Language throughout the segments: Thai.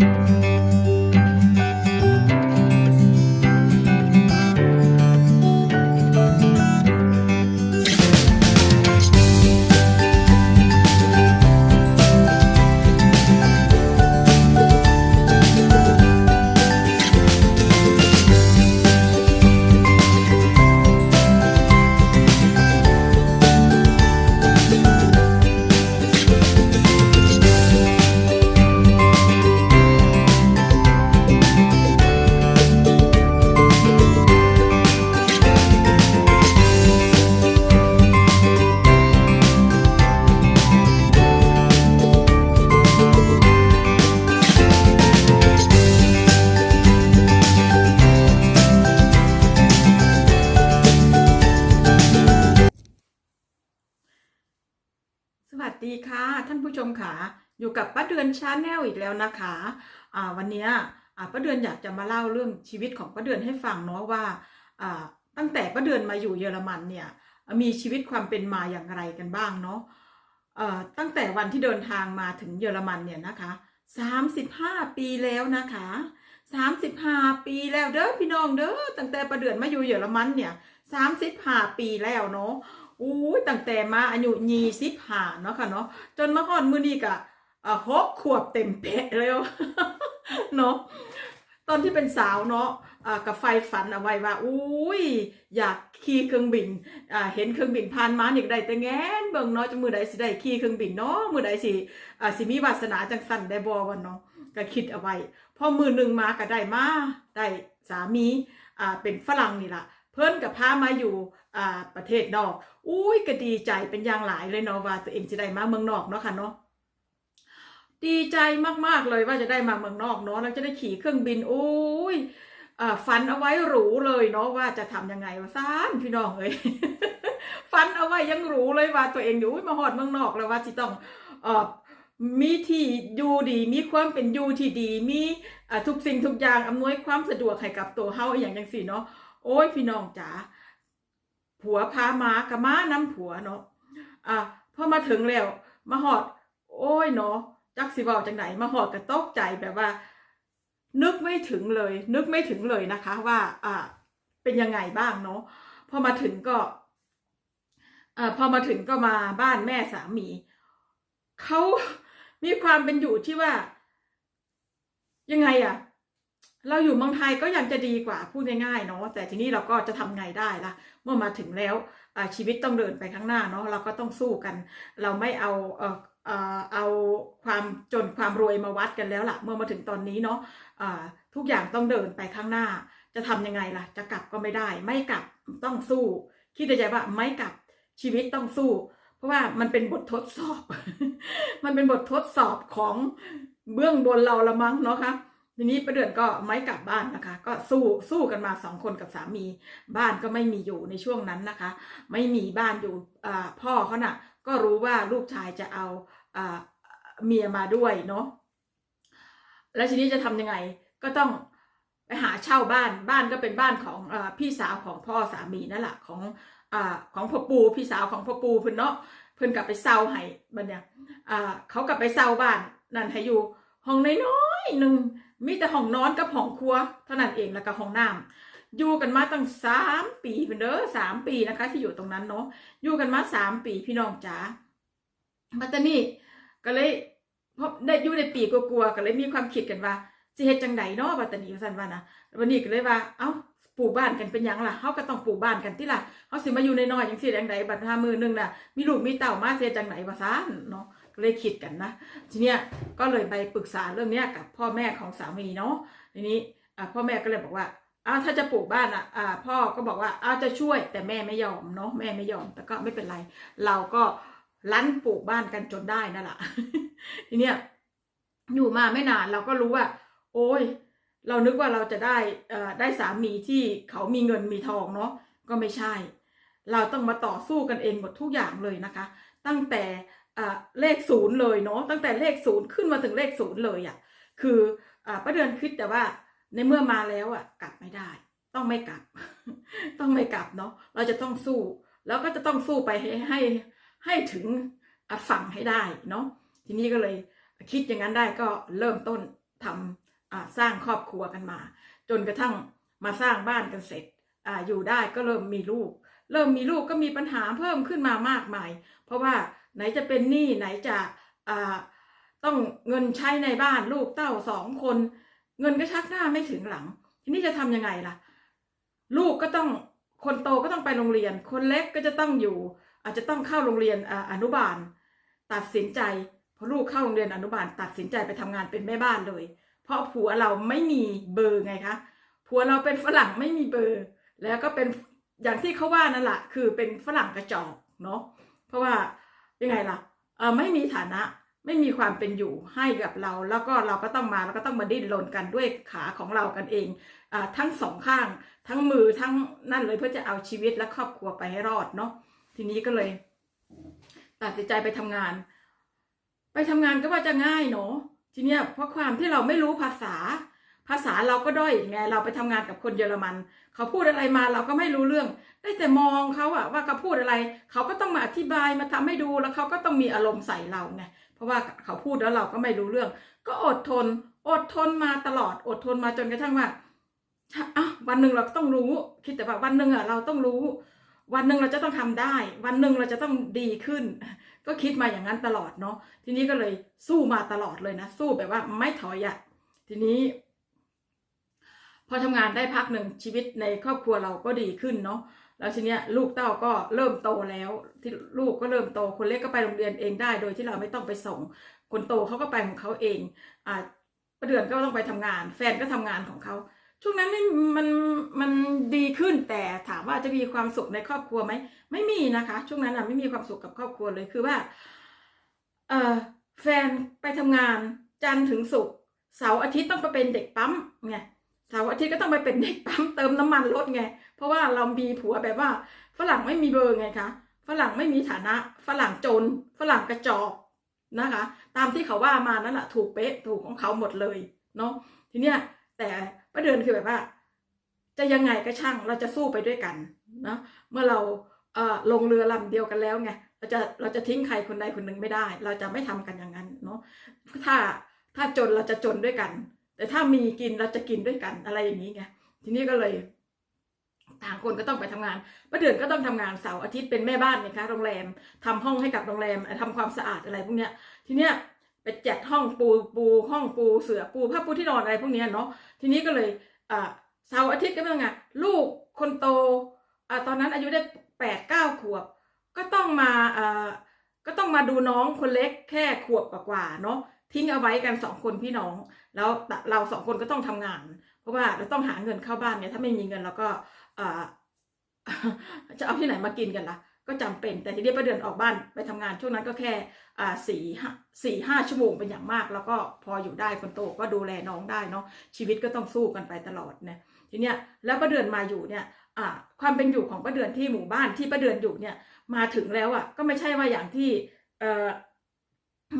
ส ดีค่ะท่านผู้ชมค่ะอยู่กับป้าเดือนชาแนลอีกแล้วนะคะอ่าวันนี้ป้าเดือนอยากจะมาเล่าเรื่องชีวิตของป้าเดือนให้ฟังเนาะว่าตั้งแต่ป้าเดือนมาอยู่เยอรมันเนี่ยมีชีวิตความเป็นมาอย่างไรกันบ้างเนาะตั้งแต่วันที่เดินทางมาถึงเยอรมันเนี่ยนะคะ35 ปีแล้วนะคะ35 ปีแล้วเด้อพี่น้องเด้อตั้งแต่ป้าเดือนมาอยู่เยอรมันเนี่ย35 ปีแล้วเนาะ อู้ตั้งแต่มาอายุยี่สิบห้าเนาะค่ะเนาะจนมาฮอดมื้อนี้ก็อ่าหกขวบเต็มเป๊ะแล้วเนาะตอนที่เป็นสาวเนาะกับไฟฝันเอาไว้ว่าอุ้ยอยากขี่เครื่องบินเห็นเครื่องบินผ่านมานี่ก็ได้แต่แงนเบิ่งเนาะจะมือใดสิได้ขี่เครื่องบินเนาะมือใดสิสิมีวาสนาจังสั่นได้บ่วันเนาะก็คิดเอาไว้พอมือหนึ่งมาก็ได้มาได้สามีเป็นฝรั่งนี่ละเพิ่นกับพามาอยู่ประเทศนอก อุ้ยก็ดีใจเป็นอย่างหลายเลยเนาะว่าตัวเองจะได้มาเมืองนอกเนาะค่ะเนาะดีใจมากๆเลยว่าจะได้มาเมืองนอกเนาะแล้วจะได้ขี่เครื่องบินโอ้ยฝันเอาไว้หรูเลยเนาะว่าจะทำยังไงวะซ่านพี่น้องเอ้ยฝันเอาไว้ยังหรูเลยว่าตัวเองอยู่มาหอดเมืองนอกแล้วว่าจะต้องเอมีที่อยู่ดี มีความเป็นอยู่ที่ดี มีทุกสิ่งทุกอย่างอำนวยความสะดวกให้กับตัวเฮาอย่างจังซี่เนาะโอ้ยพี่น้องจ๋า ผัวพามากับม้านำผัวเนาะอะพอมาถึงแล้วมาหอด โอ้ยเนาะจักสิเว้าจังไหนมาหอดก็ตกใจแบบว่า นึกไม่ถึงเลย นึกไม่ถึงเลยนะคะ ว่า อ่า เป็นยังไงบ้างเนาะพอมาถึงก็อ่าพอมาถึงก็มาบ้านแม่สามีเขามีความเป็นอยู่ที่ว่า ยังไงอะ เราอยู่เมืองไทยก็ยังจะดีกว่าพูดง่ายๆเนาะแต่ทีนี้เราก็จะทำไงได้ล่ะ เมื่อมาถึงแล้วชีวิตต้องเดินไปข้างหน้าเนาะเราก็ต้องสู้กัน เราไม่เอาเออเอาความจนความรวยมาวัดกันแล้วล่ะ เมื่อมาถึงตอนนี้เนาะทุกอย่างต้องเดินไปข้างหน้า จะทำยังไงล่ะ จะกลับก็ไม่ได้ ไม่กลับต้องสู้คิดในใจว่าไม่กลับชีวิตต้องสู้ เพราะว่ามันเป็นบททดสอบ มันเป็นบททดสอบของเบื้องบนเราละมั้งเนาะคะ ทีนี้ประเดือนก็ไม่กลับบ้านนะคะ ก็สู้สู้กันมาสองคนกับสามีบ้านก็ไม่มีอยู่ในช่วงนั้นนะคะ ไม่มีบ้านอยู่พ่อเขาน่ะ ก็รู้ว่าลูกชายจะเอาอเมียมาด้วยเนาะแล้วทีนี้จะทำยังไงก็ต้องไปหาเช่าบ้านบ้านก็เป็นบ้านของอพี่สาวของพ่อสามีนั่นแหละของอของพ่อปูพี่สาวของพ่อปูเพิ่นเนาะเพิ่นกลับไปเซาให้บัดเนี่ยเขากลับไปเซาบ้านนั่นให้อยู่ห้องน้อยๆหนึ่ง มีแต่ห้องนอนกับห้องครัวเท่านั้นเองแล้วก็ห้องน้ำอยู่กันมาตั้งสามปีเพิ่นเด้อสามปีนะคะ ที่อยู่ตรงนั้นเนาะอยู่กันมาสามปีพี่น้องจ๋ามาตอนนี้ก็เลยพบได้อยู่ในปีกลัวๆก็เลยมีความคิดกันว่าสิเฮ็ดจังไดเนาะบัตานิวสันว่านะวันนี้ก็เลยว่าเอ้าปลูกบ้านกันเป็นยังล่ะเฮาก็ต้องปลูกบ้านกันติล่ะเฮาสิมาอยู่ในน้อยๆจังซี่จังไดบัดหามือหนึงน่ะมีลูกมีเต้ามาเสียจังไหนว่าซั่นเนาะ เลยคิดกันนะ ทีเนี้ยก็เลยไปปรึกษาเรื่องเนี้ยกับพ่อแม่ของสามีเนาะทีนี้พ่อแม่ก็เลยบอกว่าอ้าวถ้าจะปลูกบ้านอะอ่าพ่อก็บอกว่าอ้าวจะช่วยแต่แม่ไม่ยอมเนาะแม่ไม่ยอม แต่ก็ไม่เป็นไร เราก็ลั้นปลูกบ้านกันจนได้นั่นแหละทีเนี้ยอยู่มาไม่นานเราก็รู้ว่า โอ้ย เรานึกว่าเราจะได้เอ่อได้สามีที่เขามีเงินมีทองเนาะก็ไม่ใช่ เราต้องมาต่อสู้กันเองหมดทุกอย่างเลยนะคะ ตั้งแต่ เลขศูนย์เลยเนาะตั้งแต่เลขศูนย์ขึ้นมาถึงเลขศูนย์เลยอะ่ะคืออประเดือนคิดแต่ว่าในเมื่อมาแล้วอะ่ะกลับไม่ได้ ต้องไม่กลับ ต้องไม่กลับเนาะเราจะต้องสู้ แล้วก็จะต้องสู้ไปให้ให้ให้ถึงฝั่งให้ได้เนาะทีนี้ก็เลยคิดอย่างนั้นได้ก็เริ่มต้นทำสร้างครอบครัวกันมา จนกระทั่งมาสร้างบ้านกันเสร็จออยู่ได้ก็เริ่มมีลูก เริ่มมีลูกก็มีปัญหาเพิ่มขึ้นมามากมาย เพราะว่า ไหนจะเป็นหนี้ไหนจะต้องเงินใช้ในบ้านลูกเต้าสองคน เงินก็ชักหน้าไม่ถึงหลัง ทีนี้จะทำยังไงล่ะ ลูกก็ต้องคนโตก็ต้องไปโรงเรียน คนเล็กก็จะต้องอยู่ อาจจะต้องเข้าโรงเรียนออนุบาล ตัดสินใจพอลูกเข้าโรงเรียนอนุบาล ตัดสินใจไปทำงานเป็นแม่บ้านเลย เพราะผัวเราไม่มีเบอร์ไงคะผัวเราเป็นฝรั่งไม่มีเบอร์ แล้วก็เป็นอย่างที่เขาว่านั่นแหละคือเป็นฝรั่งกระจอกเนาะเพราะว่า ยังไงล่ะเออไม่มีฐานะไม่มีความเป็นอยู่ให้กับเรา แล้วก็เราก็ต้องมาแล้วก็ต้องมาดิ้นรนกันด้วยขาของเรากันเองอ่ทั้งสองข้าง ทั้งมือทั้งนั่นเลยเพื่อจะเอาชีวิตและครอบครัวไปให้รอดเนาะทีนี้ก็เลย ตัดสินใจไปทำงาน ไปทำงานก็ว่าจะง่ายเนาะทีเนี้ยเพราะความที่เราไม่รู้ภาษา ภาษาเราก็ด้อยไงเราไปทำงานกับคนเยอรมัน เขาพูดอะไรมาเราก็ไม่รู้เรื่อง ได้แต่มองเขาอะว่าเขาพูดอะไร เขาก็ต้องมาอธิบายมาทำให้ดูแล้วเขาก็ต้องมีอารมณ์ใส่เราไงเพราะว่าเขาพูดแล้วเราก็ไม่รู้เรื่อง ก็อดทน อดทนมาตลอดอดทนมาจนกระทั่งว่าอะวันหนึ่งเราต้องรู้ คิดแต่ว่าวันหนึ่งอะเราต้องรู้ วันหนึ่งเราจะต้องทำได้ วันหนึ่งเราจะต้องดีขึ้น ก็คิดมาอย่างนั้นตลอดเนาะทีนี้ก็เลยสู้มาตลอดเลยนะ สู้แบบว่าไม่ถอยอะทีนี้ พอทำงานได้พักหนึ่งชีวิตในครอบครัวเราก็ดีขึ้นเนาะแล้วทีเนี้ยลูกเต้าก็เริ่มโตแล้วที่ลูกก็เริ่มโตคนเล็กก็ไปโรงเรียนเองได้ โดยที่เราไม่ต้องไปส่ง คนโตเขาก็ไปของเขาเองอ่าประเดือนก็ต้องไปทำงาน แฟนก็ทำงานของเขาช่วงนั้นม่มันมันดีขึ้นแต่ถามว่าจะมีความสุขในครอบครัวไหมไม่มีนะคะ ช่วงนั้นอะไม่มีความสุขกับครอบครัวเลยคือว่าเออแฟนไปทำงานจันทร์ถึงศุกร์เสาร์อาทิตย์ต้องไปเป็นเด็กปั๊มไง สาร์อาทิตย์ก็ต้องไปเป็นเด็กปั๊มเติมน้ำมันรถไง เพราะว่าเรามีผัวแบบว่า ฝรั่งไม่มีเบอร์ไงคะฝรั่งไม่มีฐานะ ฝรั่งจน ฝรั่งกระจอกนะคะ ตามที่เขาว่ามานั่นแหละถูกเป๊ะถูกของเขาหมดเลยเนาะทีเนี้ยแต่ประเด็นคือแบบว่า จะยังไงก็ช่างเราจะสู้ไปด้วยกันนะเมื่อเราเอ่อลงเรือลำเดียวกันแล้วไงเราจะเราจะทิ้งใครคนใดคนหนึ่งไม่ได้ เราจะไม่ทำกันอย่างนั้นเนาะถ้าถ้าจนเราจะจนด้วยกัน แต่ถ้ามีกินเราจะกินด้วยกันอะไรอย่างนี้ไงทีนี้ก็เลยต่างคนก็ต้องไปทำงานป้าเดือนก็ต้องทำงานเสาร์อาทิตย์เป็นแม่บ้านนะคะโรงแรมทำห้องให้กับโรงแรมทำความสะอาดอะไรพวกเนี้ย ทีเนี้ยไปจัดห้องปูปูห้องปูเสือปูผ้าปูที่นอนอะไรพวกเนี้ยเนาะทีนี้ก็เลยเสาร์อาทิตย์ก็เป็นไงลูกคนโตอ่าตอนนั้นอายุได้แปดเก้าขวบ ก็ต้องมาอ่าก็ต้องมาดูน้องคนเล็กแค่ขวบกว่าๆเนาะ ทิ้งเอาไว้กันสองคนพี่น้อง แล้วเราสองคนก็ต้องทำงาน เพราะว่าเราต้องหาเงินเข้าบ้านเนี่ยถ้าไม่มีเงินเราก็จะเอาที่ไหนมากินกันล่ะ ก็จำเป็นแต่ทีนี้ประเดือนออกบ้านไปทำงานช่วงนั้นก็แค่สี่ห้าสี่ห้าชั่วโมงเป็นอย่างมาก แล้วก็พออยู่ได้คนโตก็ดูแลน้องได้เนาะชีวิตก็ต้องสู้กันไปตลอดเนี่ยทีเนี้ยแล้วประเดือนมาอยู่เนี่ยความเป็นอยู่ของประเดือนที่หมู่บ้านที่ประเดือนอยู่เนี่ยมาถึงแล้วอะก็ไม่ใช่ว่าอย่างที่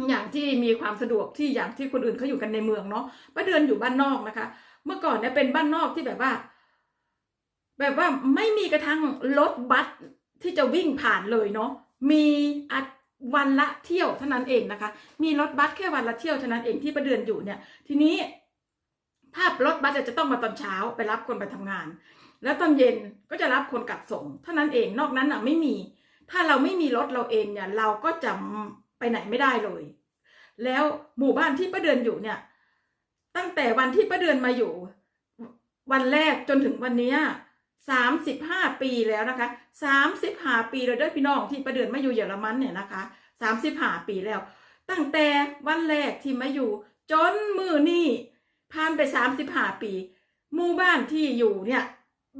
อย่างที่มีความสะดวกที่อย่างที่คนอื่นเขาอยู่กันในเมืองเนาะประเดือนอยู่บ้านนอกนะคะ เมื่อก่อนเนี่ยเป็นบ้านนอกที่แบบว่า แบบว่าไม่มีกระทั่งรถบัสที่จะวิ่งผ่านเลยเนาะมีอัดวันละเที่ยวเท่านั้นเองนะคะ มีรถบัสแค่วันละเที่ยวเท่านั้นเองที่ประเดือนอยู่เนี่ย ทีนี้ถ้ารถบัสจะต้องมาตอนเช้าไปรับคนไปทำงาน แล้วตอนเย็นก็จะรับคนกลับส่ง เท่านั้นเองนอกนั้นอะไม่มี ถ้าเราไม่มีรถเราเองเนี่ย เราก็จะ ไปไหนไม่ได้เลย แล้วหมู่บ้านที่ประเดือนอยู่เนี่ย ตั้งแต่วันที่ประเดือนมาอยู่ วันแรกจนถึงวันนี้สามสิบห้าปีแล้วนะคะสามสิบห้าปีเลยเด้วยพี่น้องที่ประเดือนมาอยู่เยอรมันเนี่ยนะคะสามสิบห้าปีแล้ว ตั้งแต่วันแรกที่มาอยู่ จนมือนี่ผ่านไปสามสิบห้าปีหมู่บ้านที่อยู่เนี่ย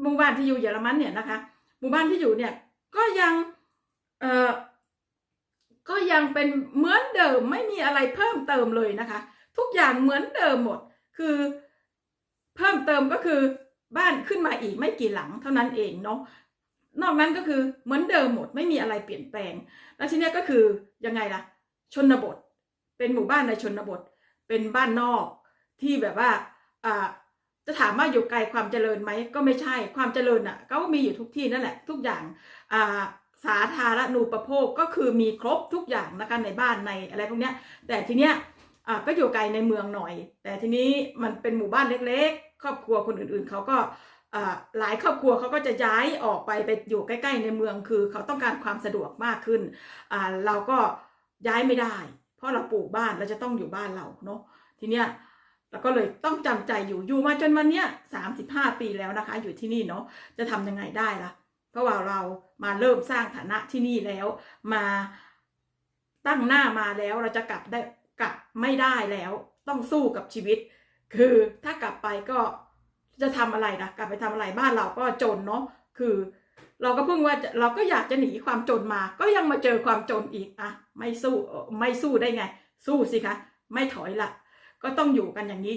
หมู่บ้านที่อยู่เยอรมันเนี่ยนะคะหมู่บ้านที่อยู่เนี่ยก็ยังเอ่อ ก็ยังเป็นเหมือนเดิมไม่มีอะไรเพิ่มเติมเลยนะคะ ทุกอย่างเหมือนเดิมหมด คือเพิ่มเติมก็คือบ้านขึ้นมาอีกไม่กี่หลังเท่านั้นเองเนาะนอกนั้นก็คือเหมือนเดิมหมดไม่มีอะไรเปลี่ยนแปลง แล้วทีนี้ก็คือยังไงล่ะ ชนบท เป็นหมู่บ้านในชนบท เป็นบ้านนอกที่แบบว่าอ่าจะถามว่าอยู่ไกลความเจริญไหมก็ไม่ใช่ความเจริญอะ ก็มีอยู่ทุกที่นั่นแหละ ทุกอย่างอ่า สาธารณูปโภคก็คือมีครบทุกอย่างนะคะในบ้านในอะไรพวกเนี้ยแต่ทีเนี้ยอ่าก็อยู่ไกลในเมืองหน่อย แต่ทีนี้มันเป็นหมู่บ้านเล็กๆ ครอบครัวคนอื่นๆเขาก็อ่าหลายครอบครัวเขาก็จะย้ายออกไปไปอยู่ใกล้ๆในเมืองคือเขาต้องการความสะดวกมากขึ้นอ่าเราก็ย้ายไม่ได้ เพราะเราปลูกบ้านเราจะต้องอยู่บ้านเราเนาะทีเนี้ยเราก็เลยต้องจำใจอยู่อยู่มาจนวันเนี้ยสามสิบห้าปีแล้วนะคะ อยู่ที่นี่เนาะจะทำยังไงได้ล่ะ เพราะว่าเรามาเริ่มสร้างฐานะที่นี่แล้ว มาตั้งหน้ามาแล้วเราจะกลับได้กลับไม่ได้แล้ว ต้องสู้กับชีวิต คือถ้ากลับไปก็จะทำอะไรนะกลับไปทำอะไรบ้านเราก็จนเนาะคือเราก็เพิ่งว่าเราก็อยากจะหนีความจนมา ก็ยังมาเจอความจนอีกอะไม่สู้ไม่สู้ได้ไง สู้สิคะ ไม่ถอยละก็ต้องอยู่กันอย่างนี้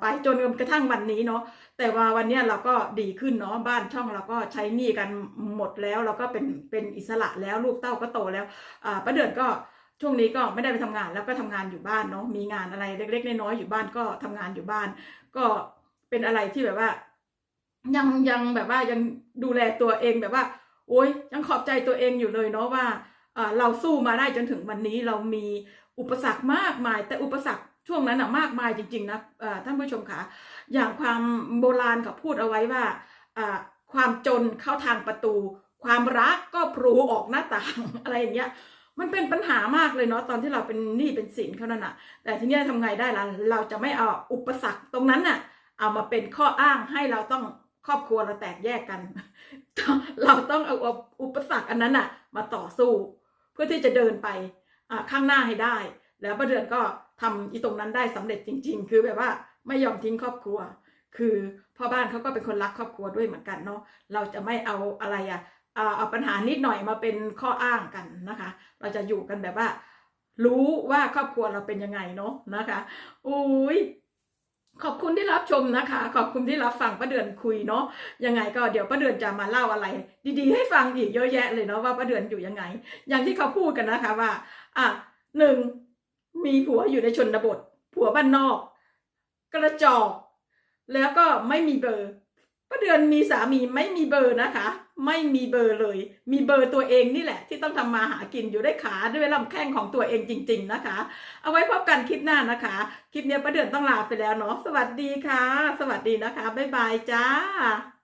ไปจนกระทั่งวันนี้เนาะแต่ว่าวันนี้เราก็ดีขึ้นเนาะบ้านช่องเราก็ใช้หนี้กันหมดแล้วเราก็เป็นเป็นอิสระแล้วลูกเต้าก็โตแล้วอป้าเดือนก็ช่วงนี้ก็ไม่ได้ไปทำงานแล้วก็ทำงานอยู่บ้านเนาะมีงานอะไรเล็ก ๆ น้อยๆอยู่บ้านก็ทำงานอยู่บ้าน ก็เป็นอะไรที่แบบว่า ยังยังแบบว่ายังดูแลตัวเองแบบว่า โอ๊ยยังขอบใจตัวเองอยู่เลยเนาะว่าเราสู้มาได้จนถึงวันนี้เรามีอุปสรรคมากมาย แต่อุปสรรค ช่วงนั้นอะมากมายจริง ๆนะท่านผู้ชมคะอย่างความโบราณเขาพูดเอาไว้ว่าความจนเข้าทางประตู ความรักก็พลูออกหน้าต่างอะไรอย่างเงี้ยมันเป็นปัญหามากเลยเนาะตอนที่เราเป็นหนี้เป็นสินเขานั่นน่ะแต่ทีนี้ยทำไงได้ล่ะเราจะไม่เอาอุปสรรคตรงนั้นน่ะ เอามาเป็นข้ออ้างให้เราต้องครอบครัวเราแตกแยกกัน เราต้องเอาอุปสรรคอันนั้นน่ะ มาต่อสู้ เพื่อที่จะเดินไปข้างหน้าให้ได้ แล้วป้าเดือนก็ ทำอีตรงนั้นได้สำเร็จจริง ๆ คือแบบว่าไม่ยอมทิ้งครอบครัว คือพ่อบ้านเขาก็เป็นคนรักครอบครัวด้วยเหมือนกันเนาะเราจะไม่เอาอะไรอะเอาเอาปัญหานิดหน่อยมาเป็นข้ออ้างกันนะคะ เราจะอยู่กันแบบว่า รู้ว่าครอบครัวเราเป็นยังไงเนาะนะคะอุ้ยขอบคุณที่รับชมนะคะ ขอบคุณที่รับฟังป้าเดือนคุยเนาะยังไงก็เดี๋ยวป้าเดือนจะมาเล่าอะไร ดีๆ ให้ฟังอีกเยอะแยะเลยเนาะว่าป้าเดือนอยู่ยังไง อย่างที่เขาพูดกันนะคะว่า อะหนึ่ง มีผัวอยู่ในชนบท ผัวบ้านนอก กระจอก แล้วก็ไม่มีเบอร์ป้าเดือนมีสามีไม่มีเบอร์นะคะ ไม่มีเบอร์เลย มีเบอร์ตัวเองนี่แหละ ที่ต้องทำมาหากินอยู่ด้วยขาด้วยลำแข้งของตัวเองจริง ๆนะคะ เอาไว้พบกันคลิปหน้านะคะ คลิปนี้ป้าเดือนต้องลาไปแล้วเนาะสวัสดีค่ะ สวัสดีนะคะบ๊ายบายจ้า